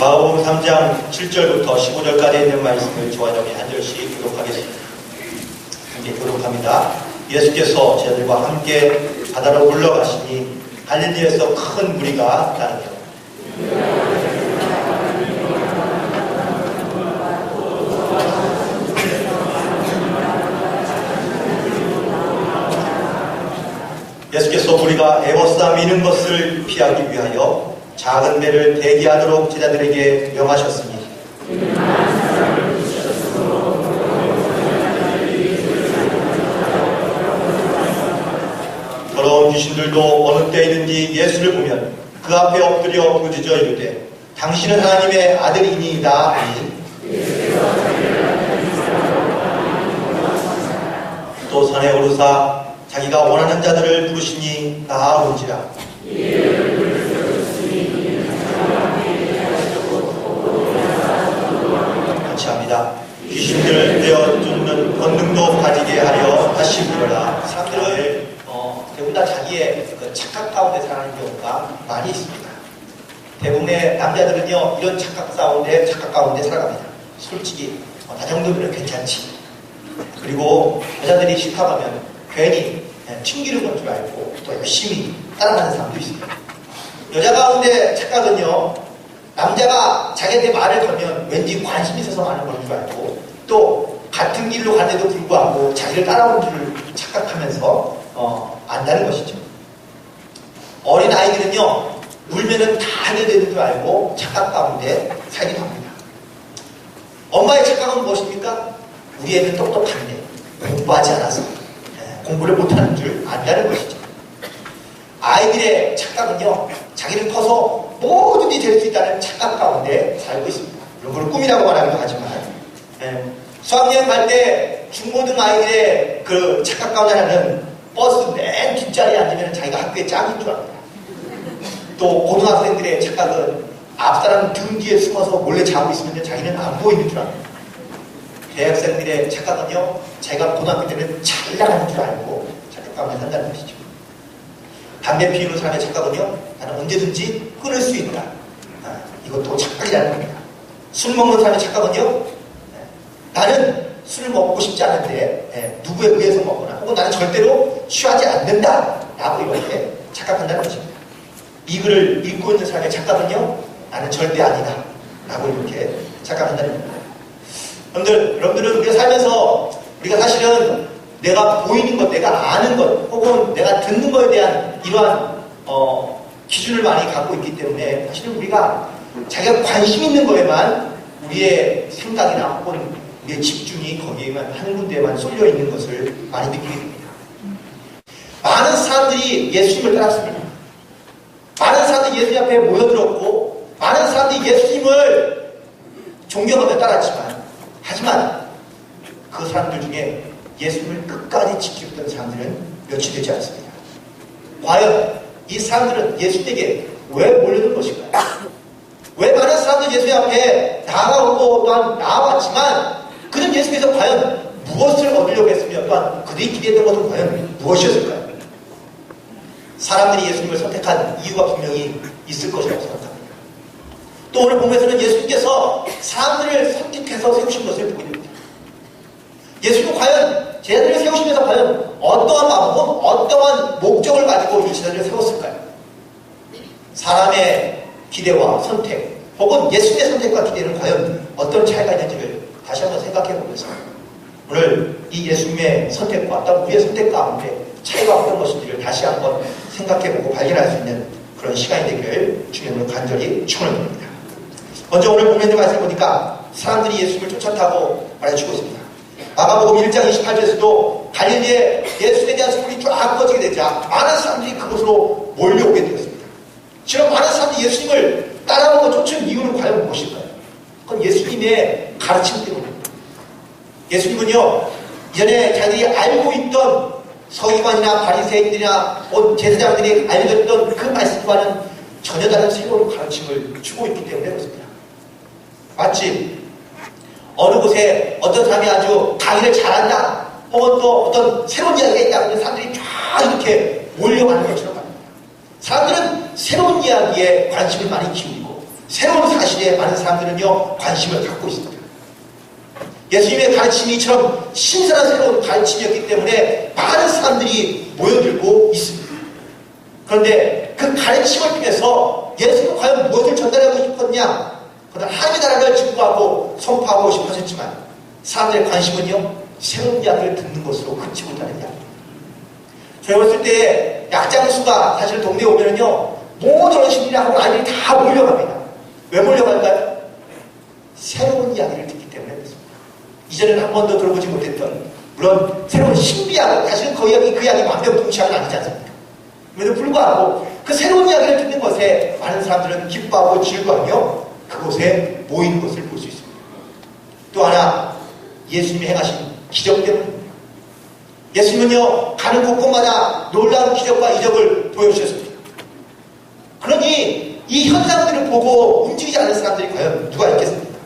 마음 3장 7절부터 15절까지 있는 말씀을 조화정에 한 절씩 교독하겠습니다. 함께 교독합니다. 예수께서 저들과 함께 바다로 물러가시니 갈릴리에서 큰 무리가 따르며 예수께서 우리가 에워싸 미는 것을 피하기 위하여 작은 배를 대기하도록 제자들에게 명하셨으니 더러운 귀신들도 어느 때이든지 예수를 보면 그 앞에 엎드려 부짖어 이르되 당신은 하나님의 아들이니이다. 하니 또 산에 오르사 자기가 원하는 자들을 부르시니 나아온지라 내어 쫓는 권능도 가지게 하려 부르라. 사람들을 어, 대부분 다 자기의 그 착각 가운데 살아가는 경우가 많이 있습니다. 대부분의 남자들은요 이런 착각 가운데 착각 가운데 살아갑니다. 솔직히 어, 나 정도면 괜찮지. 그리고 여자들이 싫다 하면 괜히 그냥 튕기는 건 줄 알고 또 열심히 따라가는 사람도 있어요. 여자 가운데 착각은요, 남자가 자기한테 말을 걸면 왠지 관심 있어서 하는 건줄 알고 또 같은 길로 가는데도 불구하고 자기를 따라오는 줄 착각하면서 어, 안다는 것이죠. 어린 아이들은요, 울면은 다 하게 되는 줄 알고 착각 가운데 살기도 합니다. 엄마의 착각은 무엇입니까? 우리 애는 똑똑한데 공부하지 않아서 예, 공부를 못하는 줄 안다는 것이죠. 아이들의 착각은요, 자기를 커서 뭐든지 될 수 있다는 착각 가운데 살고 있습니다. 이런 걸 꿈이라고 말하기도 하지만, 예, 수학여행 갈 때 중고등 아이들의 그 착각 가운데 하나는 버스 맨 뒷자리에 앉으면 자기가 학교에 짱인 줄 압니다. 또 고등학생들의 착각은 앞사람 등 뒤에 숨어서 몰래 자고 있으면 자기는 안 보이는 줄 압니다. 대학생들의 착각은요, 자기가 고등학교 때는 잘 나가는 줄 알고 착각 가운데 산다는 것이죠. 담배 피우는 사람의 착각은요, 나는 언제든지 끊을 수 있다. 아, 이것도 착각이라는 겁니다. 술 먹는 사람의 착각은요, 예, 나는 술을 먹고 싶지 않은데, 예, 누구에 의해서 먹거나, 혹은 나는 절대로 취하지 않는다. 라고 이렇게 착각한다는 것입니다. 이 글을 읽고 있는 사람의 착각은요, 나는 절대 아니다. 라고 이렇게 착각한다는 겁니다. 여러분들, 여러분들은 우리가 살면서 우리가 사실은 내가 보이는 것, 내가 아는 것, 혹은 내가 듣는 것에 대한 이러한 어, 기준을 많이 갖고 있기 때문에 사실은 우리가 자기가 관심 있는 거에만 우리의 생각이나 혹은 우리의 집중이 거기에만 한 군데에만 쏠려 있는 것을 많이 느끼게 됩니다. 많은 사람들이 예수님을 따랐습니다. 많은 사람들이 예수님 앞에 모여들었고 많은 사람들이 예수님을 존경하며 따랐지만 하지만 그 사람들 중에 예수님을 끝까지 지켰던 사람들은 몇이 되지 않습니다. 과연 이 사람들은 예수님에게 왜 몰려든 것일까요? 왜 많은 사람들 예수님 앞에 나아오고 또한 나아왔지만 그는 예수께서 과연 무엇을 얻으려고 했으며 또한 그들이 기대했던 것은 과연 무엇이었을까요? 사람들이 예수님을 선택한 이유가 분명히 있을 것이라고 생각합니다. 또 오늘 보면서는 예수님께서 사람들을 선택해서 세우신 것을 보게 됩니다. 예수님은 과연 제자들을 세우시면서 과연 어떠한 마음과 어떠한 목적을 가지고 이 제자들을 세웠을까요? 사람의 기대와 선택 혹은 예수님의 선택과 기대는 과연 어떤 차이가 있는지를 다시 한번 생각해 보면서 오늘 이 예수님의 선택과 또 우리의 선택 가운데 차이가 어떤 것인지를 다시 한번 생각해 보고 발견할 수 있는 그런 시간이 되기를 주님으로 간절히 축원합니다. 먼저 오늘 보면 말씀 보니까 사람들이 예수님을 쫓아타고 말해주고 있습니다. 마가복음 1장 28절에서도 갈릴리에 예수에 대한 소문이 쫙 퍼지게 되자 많은 사람들이 그곳으로 몰려오게 되었습니다. 지금 많은 사람들이 예수님을 따라오고 쫓은 이유는 과연 무엇일까요? 그건 예수님의 가르침 때문입니다. 예수님은요, 이전에 자기들이 알고 있던 서기관이나 바리새인들이나 온 제사장들이 알려줬던 그 말씀과는 전혀 다른 새로운 가르침을 주고 있기 때문에 그렇습니다. 마치 어느 곳에 어떤 사람이 아주 강의를 잘한다 혹은 또 어떤 새로운 이야기가 있다 그러면 사람들이 쫙 이렇게 몰려가는 것처럼 말입니다. 사람들은 새로운 이야기에 관심을 많이 기울이고 새로운 사실에 많은 사람들은요 관심을 갖고 있습니다. 예수님의 가르침이 이처럼 신선한 새로운 가르침이었기 때문에 많은 사람들이 모여들고 있습니다. 그런데 그 가르침을 통해서 예수님은 과연 무엇을 전달하고 싶었냐? 그는 하나님의 나라를 증거하고 선포하고 싶으셨지만 사람들의 관심은요 새로운 이야기를 듣는 것으로 그치고 있다는 이야기. 저희 어렸을 때 약장수가 사실 동네에 오면은요 모든 어르신들하고 아이들이 다 몰려갑니다. 왜 몰려갈까요? 새로운 이야기를 듣기 때문에 그렇습니다. 이전에는 한 번도 들어보지 못했던 물론 새로운 신비하고 사실은 그 이야기 그 이야기 완벽동치하는 아니지 않습니까? 그럼에도 불구하고 그 새로운 이야기를 듣는 것에 많은 사람들은 기뻐하고 즐거워하며 그곳에 모이는 것을 볼 수 있습니다. 또 하나 예수님이 행하신 기적 때문입니다. 예수님은요 가는 곳곳마다 놀라운 기적과 이적을 보여주셨습니다. 그러니 이 현상들을 보고 움직이지 않는 사람들이 과연 누가 있겠습니까?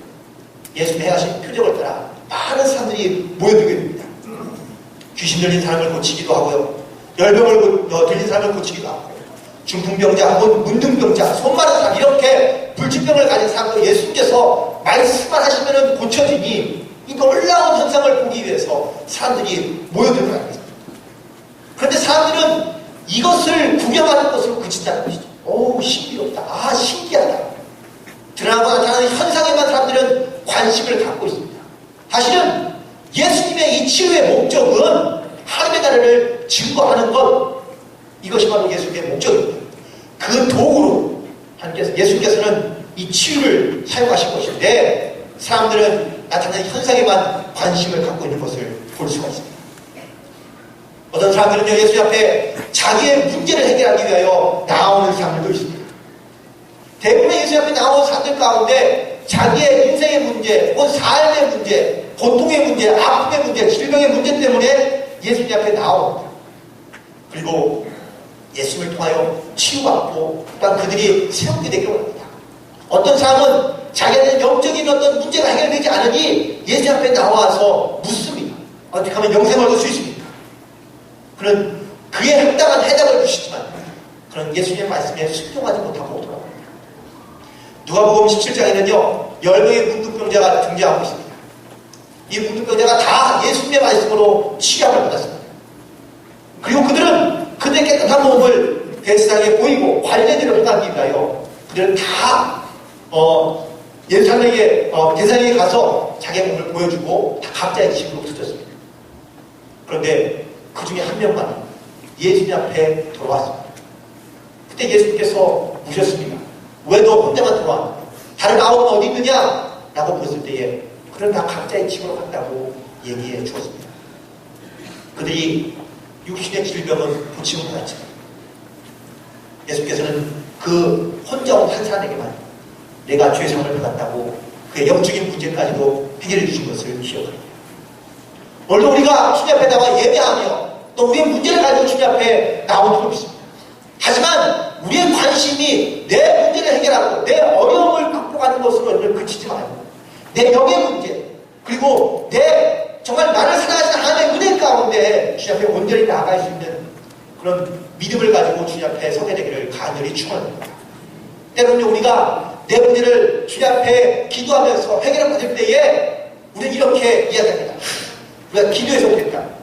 예수님 행하신 표적을 따라 많은 사람들이 모여들게 됩니다. 귀신 들린 사람을 고치기도 하고요. 열병을 고- 어, 들린 사람을 고치기도 하고 중풍병자 혹은 문둥병자 손 마른 사람 이렇게 불치병을 가진 사람도 예수님께서 말씀만 하시면 고쳐지니 이 놀라운 현상을 보기 위해서 사람들이 모여들고 합니다. 그런데 사람들은 이것을 구경하는 것으로 그친다는 것이죠. 오 신비롭다. 아 신기하다. 드라마가 나타나는 현상에만 사람들은 관심을 갖고 있습니다. 사실은 예수님의 이 치유의 목적은 하나님의 나라를 증거하는 것 이것이 바로 예수님의 목적입니다. 그 도구로 예수님께서는 이 치유를 사용하신 것인데 사람들은 나타나는 현상에만 관심을 갖고 있는 것을 볼 수가 있습니다. 어떤 사람들은요 예수님 앞에 자기의 문제를 해결하기 위하여 나오는 사람들도 있습니다. 대부분의 예수 앞에 나온 사람들 가운데 자기의 인생의 문제, 혹은 삶의 문제, 고통의 문제, 아픔의 문제, 질병의 문제 때문에 예수님 앞에 나옵니다. 그리고 예수님을 통하여 치유받고 또한 그들이 새롭게 되기를 원합니다. 어떤 사람은 자기한테 영적인 어떤 문제가 해결되지 않으니 예수 앞에 나와서 묻습니다. 어떻게 하면 영생을 얻을 수 있습니까? 그런 그에 합당한 해답을 주시지만 그런 예수님의 말씀에 순종하지 못하고. 누가복음 17장에는요 10명의 문둥병자가 등장하고 있습니다. 이 문둥병자가 다 예수님의 말씀으로 치유함을 받았습니다. 그리고 그들은 그들의 깨끗한 몸을 대세상에 보이고 관례대로 행하기 위하여 그들은 다 어, 예루살렘에 어, 대산에 가서 자기의 몸을 보여주고 다 각자의 집으로 흩어졌습니다. 그런데 그 중에 한 명만 예수님 앞에 돌아왔습니다. 그때 예수님께서 묻으셨습니다. 왜 너 혼자만 돌아왔냐? 다른 아홉은 어디 있느냐? 라고 물었을 때에 다 각자의 집으로 갔다고 얘기해 주었습니다. 그들이 육신의 질병은 고침을 받았지만 예수께서는 그 혼자 온 한 사람에게만 내가 죄상을 받았다고 그의 영적인 문제까지도 해결해 주신 것을 기억합니다. 오늘도 우리가 나와 예배하며 또 우리의 문제를 가지고 주님 앞에 나오는 것입니다. 하지만 우리의 관심이 내 문제를 해결하고 내 어려움을 극복하는 것으로 늘 그치지 말고 내 영의 문제 그리고 내 정말 나를 사랑하시는 하나님의 은혜 가운데 주님 앞에 온전히 나아갈 수 있는 그런 믿음을 가지고 주님 앞에 서게 되기를 간절히 축원합니다. 때로는 우리가 내 문제를 주님 앞에 기도하면서 해결을 받을 때에 우리는 이렇게 이야기합니다. 우리가 기도해서 됐다.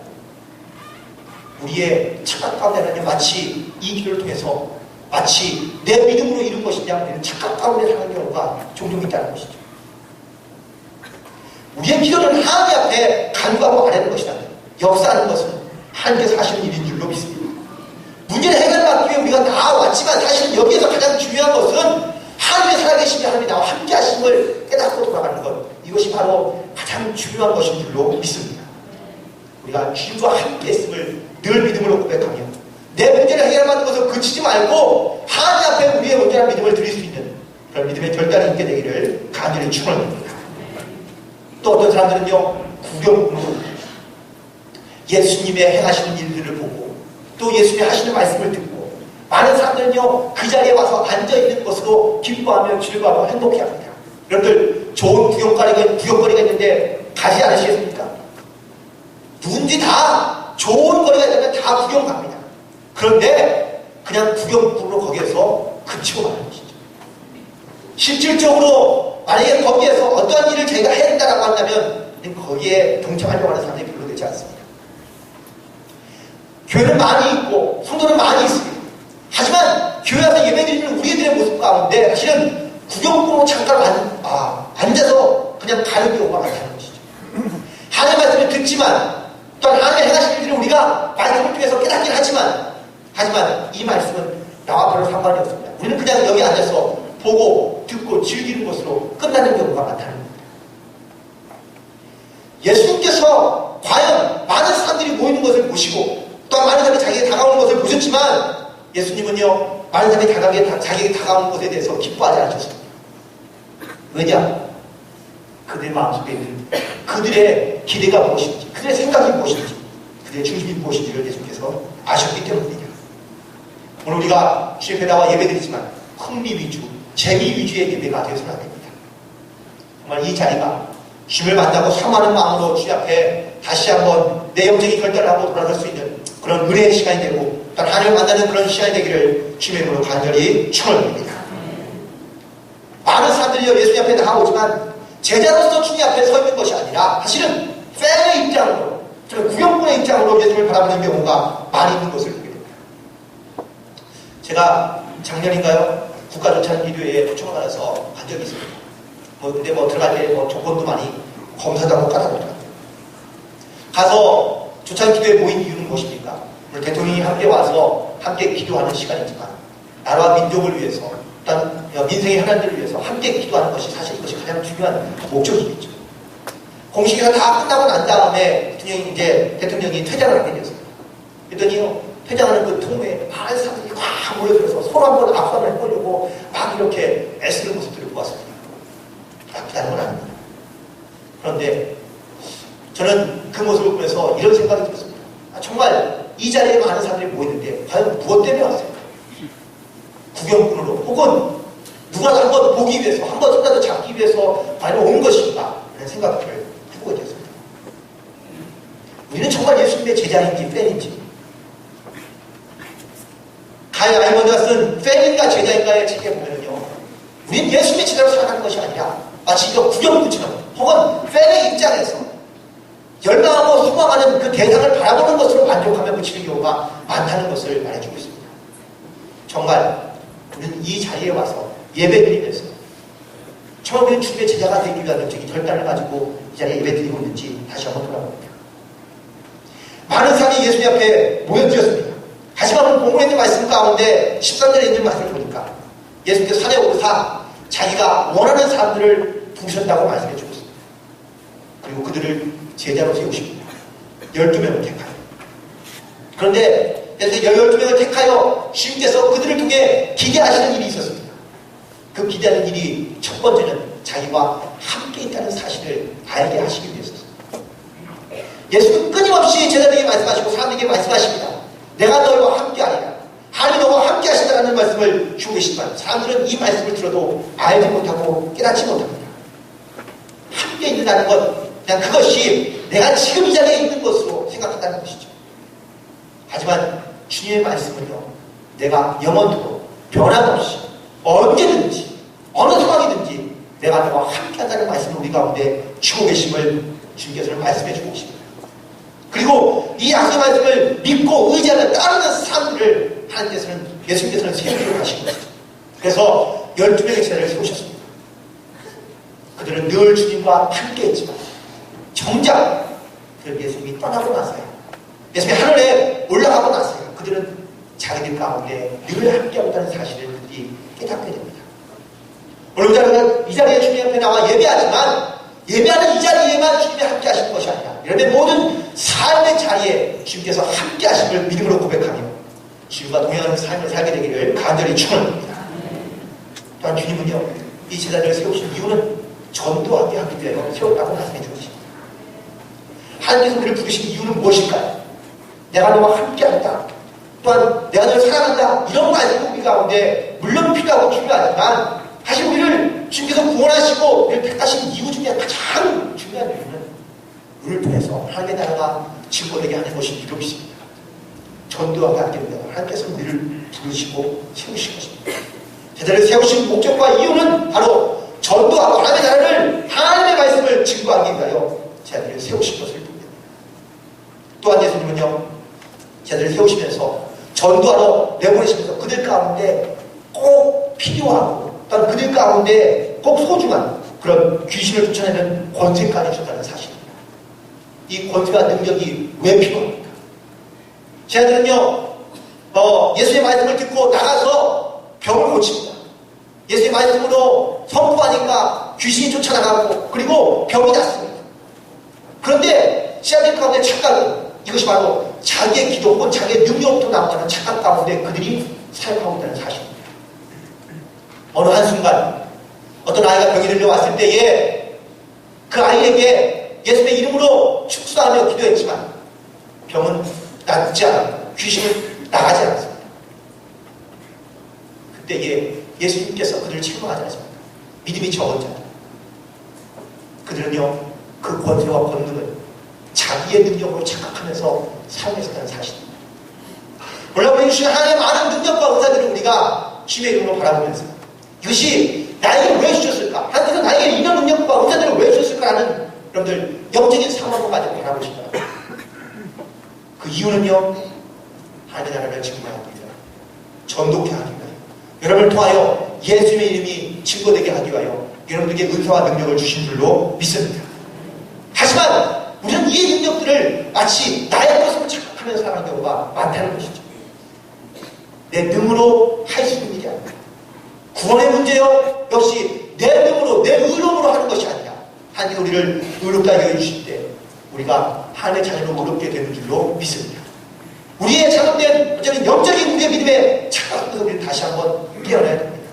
우리의 착각 가운데는 마치 이 기도를 통해서 마치 내 믿음으로 이룬 것이냐 우리는 착각 가운데 사는 경우가 종종 있다는 것이죠. 우리의 기도는 하나님 앞에 간구하고 아뢰는 것이다. 역사하는 것은 하나님께서 하시는 일인 줄로 믿습니다. 문제를 해결받기 위해 우리가 나왔지만 사실은 여기에서 가장 중요한 것은 하나님의 살아계신 하나님이 나와 함께 하심을 깨닫고 돌아가는 것. 이것이 바로 가장 중요한 것인 줄로 믿습니다. 우리가 주님과 함께 했음을 늘 믿음으로 고백하며 내 문제를 해결받는 것을 그치지 말고 하나님 앞에 우리의 온전한 믿음을 드릴 수 있는 그런 믿음의 결단이 있게 되기를 간절히 축원합니다. 또 어떤 사람들은요 구경으로 예수님의 행하시는 일들을 보고 또 예수님이 하시는 말씀을 듣고 많은 사람들은요 그 자리에 와서 앉아 있는 것으로 기뻐하며 즐거워하고 행복해합니다. 여러분들 좋은 구경거리가 구경거리가 있는데 가지 않으시겠습니까? 누군지 다 좋은 거리가 있다면 다 구경 갑니다. 그런데 그냥 구경꾼으로 거기에서 그치고 마는 것이죠. 실질적으로 만약에 거기에서 어떠한 일을 저희가 해야 된다고 한다면 거기에 동참하려고 하는 사람들이 별로 되지 않습니다. 교회는 많이 있고 성도는 많이 있습니다. 하지만 교회 와서 예배드리는 우리들의 모습 가운데 사실은 구경꾼으로 잠깐 앉, 아, 앉아서 그냥 가는 경우가 많다는 것이죠. 하나님 말씀을 듣지만 또한 하나님 행하신 일들을 우리가 말씀을 통해서 깨닫긴 하지만 하지만 이 말씀은 나와 별로 상관이 없습니다. 우리는 그냥 여기 앉아서 보고 듣고 즐기는 것으로 끝나는 경우가 많다는 겁니다. 예수님께서 과연 많은 사람들이 모이는 것을 보시고 또한 많은 사람이 자기에게 다가오는 것을 보셨지만 예수님은요 많은 사람이 다가게, 다, 자기에게 다가오는 것에 대해서 기뻐하지 않으셨습니다. 왜냐? 그들의 마음속에 있는 그들의 기대가 무엇인지 그들의 생각이 무엇인지 그들의 중심이 무엇인지를 예수님께서 아셨기 때문입니다. 오늘 우리가 주의 나와 예배드리지만 흥미 위주, 재미 위주의 예배가 되어서는 안 됩니다. 정말 이 자리가 주님을 만나고 사모하는 마음으로 주님 앞에 다시 한번 내 영적인 결단을 하고 돌아갈 수 있는 그런 은혜의 시간이 되고 또 하나님을 만나는 그런 시간이 되기를 주님의 이름으로 간절히 축원드립니다. 많은 사람들이 예수님 앞에 나오지만 제자로서 주님 앞에 서 있는 것이 아니라 사실은 팬의 입장으로 저는 구경꾼의 입장으로 예수님을 바라보는 경우가 많이 있는 것을 보게 됩니다. 제가 작년인가요? 국가조찬 기도회에 초청을 받아서 간 적이 있습니다. 뭐 근데 뭐 들어갈 때 뭐 조건도 많이 검사도 하고 까다롭더라고요. 가서 조찬 기도에 모인 이유는 무엇입니까? 대통령이 함께 와서 함께 기도하는 시간이지만 나라와 민족을 위해서 일단 민생의 하나님을 위해서 함께 기도하는 것이 사실 이것이 가장 중요한 목적이겠죠. 공식회가 다 끝나고 난 다음에 대통령이 이제 대통령이 퇴장을 하게 되었습니다. 그랬더니요 퇴장하는 그 통로에 많은 사람들이 확 몰려들어서 서로 한번 악수 한번 해보려고 막 이렇게 애쓰는 모습들을 보았습니다. 나쁘다는 건 아닙니다. 그런데 저는 그 모습을 보면서 이런 생각이 들었습니다. 아, 정말 이 자리에 많은 사람들이 모이는데 과연 무엇 때문에 왔을까? 구경꾼으로 혹은 누가 한번 보기 위해서 한번 손라도 잡기 위해서 과연 온 것인가 라는 생각을 해보게 되었습니다. 우리는 정말 예수님의 제자인지 팬인지 가이 아이먼드가 쓴 팬인가 제자인가의 책에 보면요 우리는 예수님의 제자로 살아가는 것이 아니라 마치 이거 구경꾼처럼 혹은 팬의 입장에서 열망하고 소망하는 그 대상을 바라보는 것으로 만족하며 그치는 경우가 많다는 것을 말해주고 있습니다. 정말 우리는 이 자리에 와서 예배드리면서 우리는 주님의 제자가 되기 위한 적인 결단을 가지고 이 자리에 예배드리고 있는지 다시 한번 돌아봅니다. 많은 사람이 예수님 앞에 모여드렸습니다. 하지만 본문에 있는 말씀 가운데 13절에 있는 말씀을 보니까 예수님께서 산에 오르사 자기가 원하는 사람들을 부르셨다고 말씀해 주셨습니다. 그리고 그들을 제자로 세우십니다. 12명을 택하여. 그런데 그래서 12명을 택하여 주님께서 그들을 통해 기대하시는 일이 있었습니다. 그 기대하는 일이 첫 번째는 자기와 함께 있다는 사실을 알게 하시기 위해서였습니다. 예수는 끊임없이 제자들에게 말씀하시고 사람들에게 말씀하십니다. 내가 너희와 함께 하리라. 하나님 너와 함께 하신다는 말씀을 주고 계시지만 사람들은 이 말씀을 들어도 알지 못하고 깨닫지 못합니다. 함께 있는다는 것 그냥 그것이 내가 지금 이 자리에 있는 것으로 생각한다는 것이죠. 하지만 주님의 말씀은요, 내가 영원토록 변함없이 언제든지 어느 상황이든지 내가 너와 함께한다는 말씀을 우리 가운데 주고 계심을 주님께서는 말씀해 주고 계십니다. 그리고 이 약속 말씀을 믿고 의지하는 따르는 사람들을 하나님께서는 예수님께서는 세우도록 하신 것이죠. 그래서 12명의 제자를 세우셨습니다. 그들은 늘 주님과 함께 했지만 정작 그 예수님이 떠나고 나서요. 예수님이 하늘에 올라가고 나서요. 그들은 자기들 가운데 늘 함께하고 있다는 사실을 그들이 깨닫게 됩니다. 오늘 우리가 이 자리에 주님 앞에 나와 예배하지만 예배하는 이 자리에만 주님이 함께 하시는 것이 아니라 여러분의 모든 삶의 자리에 주님께서 함께 하심을 믿음으로 고백하며 주님과 동행하는 삶을 살게 되기를 간절히 축원합니다. 또한 주님은요 이 제자들을 세우신 이유는 전도하게 하기 위해서 세웠다고 말씀해 주십니다. 하나님께서 우리를 부르신 이유는 무엇일까요? 내가 너와 함께 한다. 또한 내가 너를 사랑한다. 이런 말씀 우리 가운데 물론 필요하고 중요하지만 사실 우리를 주님께서 구원하시고 우리를 택하신 이유 중에 가장 중요한 이유는 우리를 통해서 하나님의 나라가 증거되게 하는 것이. 전도하게 하기 위해 하나님께서 우리를 부르시고 세우신 것입니다. 제자를 세우신 목적과 이유는 바로 전도하고 하나님의 나라를 하나님의 말씀을 증거하기 위하여 제자들을 세우신 것을 봅니다. 또한 예수님은요, 제자들을 세우시면서 전도하러 내보내시면서 그들 가운데 꼭 필요하고 또한 그들 가운데 꼭 소중한 그런 귀신을 쫓아내는 권세까지 주다는 사실입니다. 이 권세와 능력이 왜 필요합니까? 제자들은요, 어, 예수의 말씀을 듣고 나가서 병을 고칩니다. 예수의 말씀으로 선포하니까 귀신이 쫓아나가고 그리고 병이 낫습니다. 그런데 제자들 가운데 착각은 이것이 바로 자기의 기도 혹은 자기의 능력부터 나온다는 착각 가운데 그들이 사용하고 있다는 사실입니다. 어느 한순간 어떤 아이가 병이 들려왔을 때에 그 아이에게 예수의 이름으로 축사하며 기도했지만 병은 낫지 않고 귀신은 나가지 않았습니다. 그때에 예수님께서 그들을 책망하지 않았습니다. 믿음이 적은 자. 그들은요, 그 권세와 권능을 자기의 능력으로 착각하면서 사용했었다는 사실입니다. 물론 우리 주신 하나님의 많은 능력과 은사들을 우리가 주의 이름으로 바라보면서 이것이 나에게 왜 주셨을까? 하나님께서 나에게 이런 능력과 은사들을 왜 주셨을까라는 여러분들 영적인 상황을 가지고 바라보시기 바랍니다. 그 이유는요, 하나님의 나라를 위하여, 전독해 하기 위하여, 여러분을 통하여 예수님의 이름이 증거되게 하기 위하여 여러분들에게 은사와 능력을 주신 줄로 믿습니다. 하지만 우리는 이 능력들을 마치 나의 것으로 착각하면서 살아가는 경우가 많다는 것이죠. 내 능으로 할 수 있는 일이 아니다. 구원의 문제요 역시 내 능으로 내 의로움으로 하는 것이 아니라 하나님 우리를 의롭게 하여 주실 때 우리가 하나님의 자녀로 의롭게 되는 줄로 믿습니다. 우리의 잘못된 어쩌면 영적인 우리의 믿음에 착각해서 우리를 다시 한번 깨어나야 됩니다.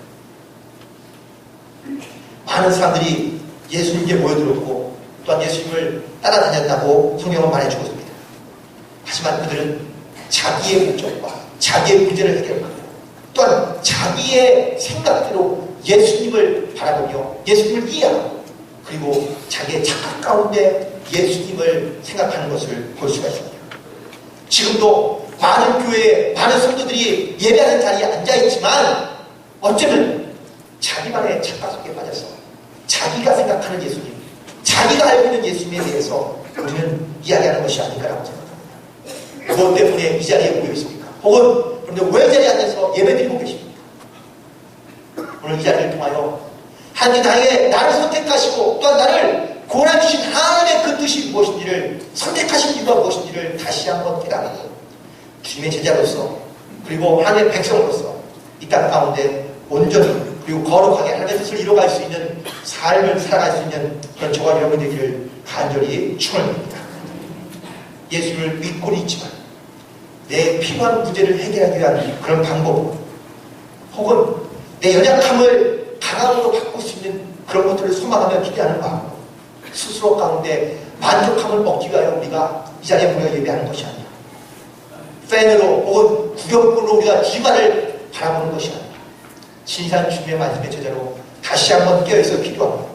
많은 사람들이 예수님께 모여들었고 또한 예수님을 따라다녔다고 성경은 말해주고 있습니다. 하지만 그들은 자기의 목적과 자기의 문제를 해결하고 또한 자기의 생각대로 예수님을 바라보며 예수님을 이해하고 그리고 자기의 착각 가운데 예수님을 생각하는 것을 볼 수가 있습니다. 지금도 많은 교회에 많은 성도들이 예배하는 자리에 앉아있지만 어쩌면 자기만의 착각 속에 빠져서 자기가 생각하는 예수님, 자기가 알고 있는 예수님에 대해서 우리는 이야기하는 것이 아닐까라고 생각합니다. 무엇 때문에 이 자리에 모여 있습니까? 혹은 그런데 왜 자리에 앉아서 예배드리고 계십니까? 오늘 이 자리를 통하여 하나님 나에게 나를 선택하시고 또한 나를 고난주신 하나님의 그 뜻이 무엇인지를 선택하신 이유가 무엇인지를 다시 한번 깨닫고 주님의 제자로서 그리고 하나님의 백성으로서 이 땅 가운데 온전히 그리고 거룩하게 하나님의 뜻을 이뤄갈 수 있는 삶을 살아갈 수 있는 그런 저와 여러분 되기를 간절히 축원합니다. 예수를 믿고는 있지만 내 필요한 문제를 해결하기 위한 그런 방법 혹은 내 연약함을 강함으로 바꿀 수 있는 그런 것들을 소망하며 기대하는 마음 스스로 가운데 만족함을 얻기 위하여 우리가 이 자리에 모여 예배하는 것이 아니야 팬으로 혹은 구경꾼으로 우리가 기관을 바라보는 것이 아니라 신상 주님의 말씀의 제자로 다시 한번 깨어있어 기도합니다.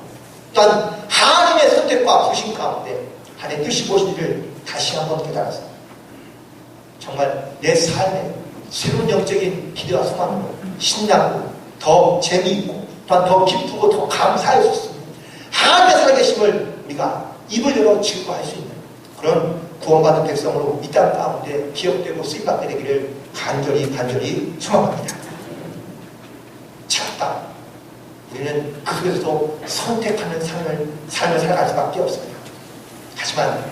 또한 하나님의 선택과 부신 가운데 하나님의 뜻이 무엇인지를 다시 한번 깨달아서 정말 내 삶에 새로운 영적인 기대와 소망으로 신나고 더 재미있고 또한 더 기쁘고 더 있습니다. 하나님의 살아계심을 우리가 입을 열어 증거할 수 있는 그런 구원받은 백성으로 이 땅 가운데 기억되고 쓰임받게 되기를 간절히 간절히 소망합니다. 찾다. 우리는 그 속에서도 선택하는 삶을, 삶을 살아갈 수밖에 없습니다. 하지만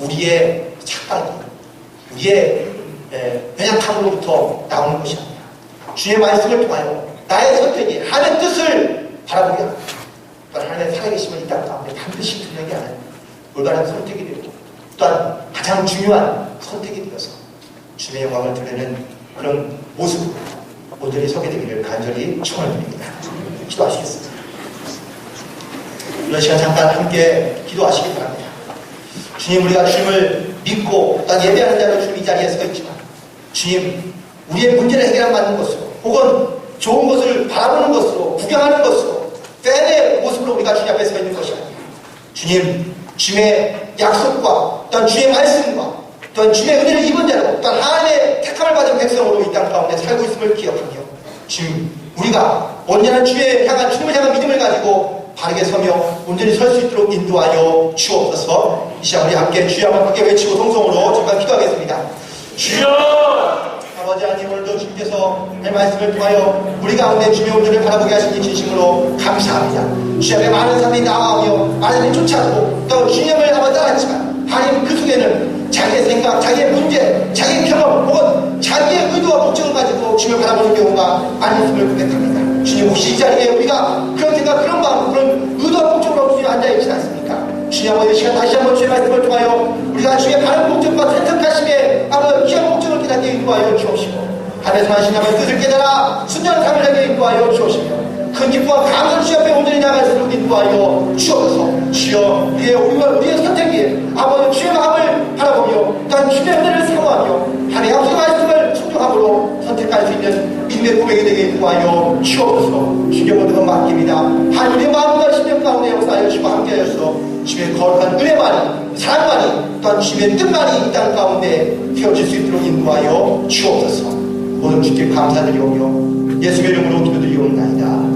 우리의 착각이, 우리의 연약함으로부터 나오는 것이 아니라 주의 말씀을 통하여 나의 선택이 하나님의 뜻을 바라보게 합니다. 하나님의 살아계심을 이땅 가운데 반드시 두명이 하는 올바른 선택이 되고 또한 가장 중요한 선택이 되어서 주의 영광을 드리는 그런 모습으로 온전히 서게 되기를 간절히 축원드립니다. 기도하시겠습니다. 이런 시간 잠깐 함께 기도하시기 바랍니다. 주님 우리가 주님을 믿고 난 예배하는 자로 주님 이 자리에 서 있지만 주님 우리의 문제를 해결하는 것으로 혹은 좋은 것을 바라보는 것으로 구경하는 것으로 팬의 모습으로 우리가 주님 앞에 서 있는 것이 아니라 주님 주님의 약속과 또한 주의 말씀과 또한 주의 은혜를 입은 자로 또한 하나님의 택함을 받은 백성으로 이 땅 가운데 살고 있음을 기억하며 주님 우리가 온전한 주의 향한 주님을 향한 믿음을 가지고 바르게 서며 온전히 설 수 있도록 인도하여 주옵소서. 이 시간 우리 함께 주여 한번 크게 외치고 동성으로 잠깐 기도하겠습니다. 주여! 아버지 하나님 오늘도 주님께서 할 말씀을 통하여 우리 가운데 주의 온전을 바라보게 하시니 진심으로 감사합니다. 주의 앞에 많은 사람이 나와오며 많은 사람이 쫓아오고 또 주님을 한번 따랐지만 하나님 그 속에는 자기의 생각, 자기의 문제, 자기의 경험 혹은 자기의 의도와 목적을 가지고 주님을 바라보는 경우가 많음을 고백합니다 주님 혹시 이 자리에 우리가 그런 생각, 그런 마음, 그런 의도와 목적으로 주님 앉아있지 않습니까? 주님 아버지 이 시간 다시 한번 주의 말씀을 통하여 우리가 주의 바른 목적과 선택하심에 아버지 귀한 목적을 깨닫게 인도하여 주옵시고 하늘에서 하신 아버지 뜻을 깨달아 순전한 삶을 하게 인도하여 주옵시며 큰 기쁨과 감사를 주 앞에 온전히 나갈 수 있도록 인도하여 주옵소서 주여 우리의 우리와 우리의 선택이 아버지 주의 마음을 바라보며 또한 주의 은혜를 사모하며 하나님의 아버지 말씀을 순종함으로 선택할 수 있는 믿음의 고백이 되게 인도하여 주옵소서 주의 모든 것 맡깁니다. 하나님 우리의 마음과 심령 가운데 역사하여 주시고 함께 하셔서 주의 거룩한 은혜만이 사랑만이 또한 주의 뜻만이 이 땅 가운데 되어질 수 있도록 인도하여 주옵소서. 모든 주께 감사드리오며 예수의 이름으로 기도드리옵나이다